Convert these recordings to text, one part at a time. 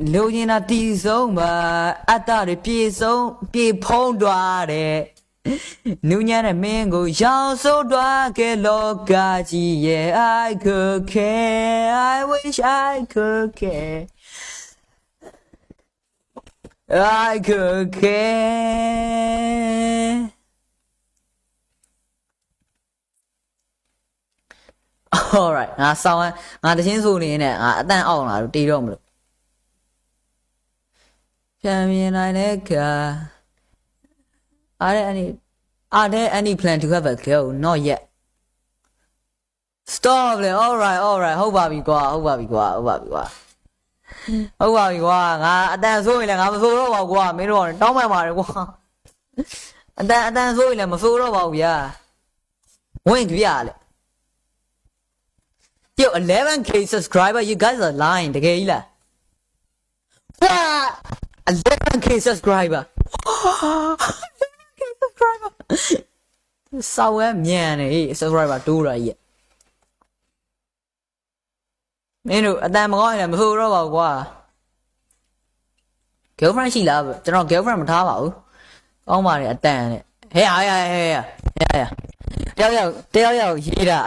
လူရင်တာတီဆုံးပါအတ္တတွေပြေဆုံးပြေဖုံးသွားတယ်နူးညံ့တဲ့မင်းကိုရောင်စိုးသွားခဲ့လောကကြီးရဲ့ I could care I wish I could care I could care Alright ငါဆောင်းငါတချင်းဆိုနေနေငါအတန့်အောင်လာလို့တီးတော့မလို့ ပြန်မြင်နိုင်တဲ့ခါ Are there any Are there any plan to have a girl not yet Stop လေ alright alright ဟုတ်ပါပြီကွာဟုတ်ပါပြီကွာဟုတ်ပါပြီကွာဟုတ်ပါပြီကွာငါအတန်ဆိုးရင်လည်းငါမဆိုးတော့ပါဘူးကွာမင်းတို့ကတောင်းပန်ပါတယ်ကွာအတန်အတန်ဆိုးရင်လည်းမဆိုးတော့ပါဘူးဗျာဝင်ကြရလေ Yo 11k subscriber you guys are lying တကယ်ကြီးလား What 11k subscriber 11k subscriber စောက်ဝဲမြန်နေ subscriber တိုးတာကြီးမင်းတို့အတန်မကောင်းရင်လည်းမဆိုးတော့ပါဘူးကွာ girlfriend ရှိလားကျွန်တော် girlfriend မထားပါဘူးကောင်းပါလေအတန်နဲ့ဟဲ့ဟဲ့ဟဲ့ဟဲ့ဟဲ့တယောက်ယောက်တယောက်ယောက်ရေးတာ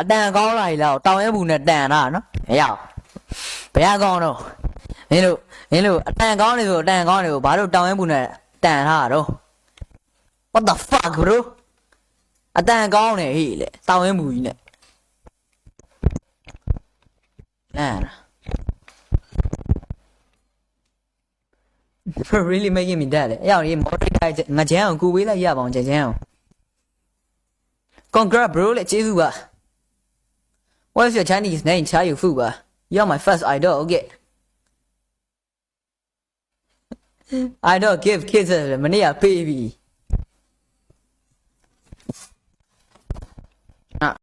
အတန်ကောင်းလာပြီလားတောင်ရဲဘူးနဲ့တန်တာနော်ဟဲ့ရောက်ဘယ်ကောင်းတော့မင်းတို့မင်းတို့အတန်ကောင်းနေဆိုအတန်ကောင်းနေကိုဘာလို့တောင်ရဲဘူးနဲ့တန်ထားတာတော့ what the fuck bro အတန်ကောင်းနေဟိလေတောင်ရဲဘူးကြီးနဲ့နာ really making me that လေအဲ့အောင်ရေး moderate ငါချမ်းအောင်ကူပေးလိုက်ရပါအောင်ချမ်းချမ်းအောင် congrats bro လေကျေးဇူးပါ What's your Chinese name ချာယူဖူပါ You're my first idol okay idol give kids လေမနေ့ကပေးပြီ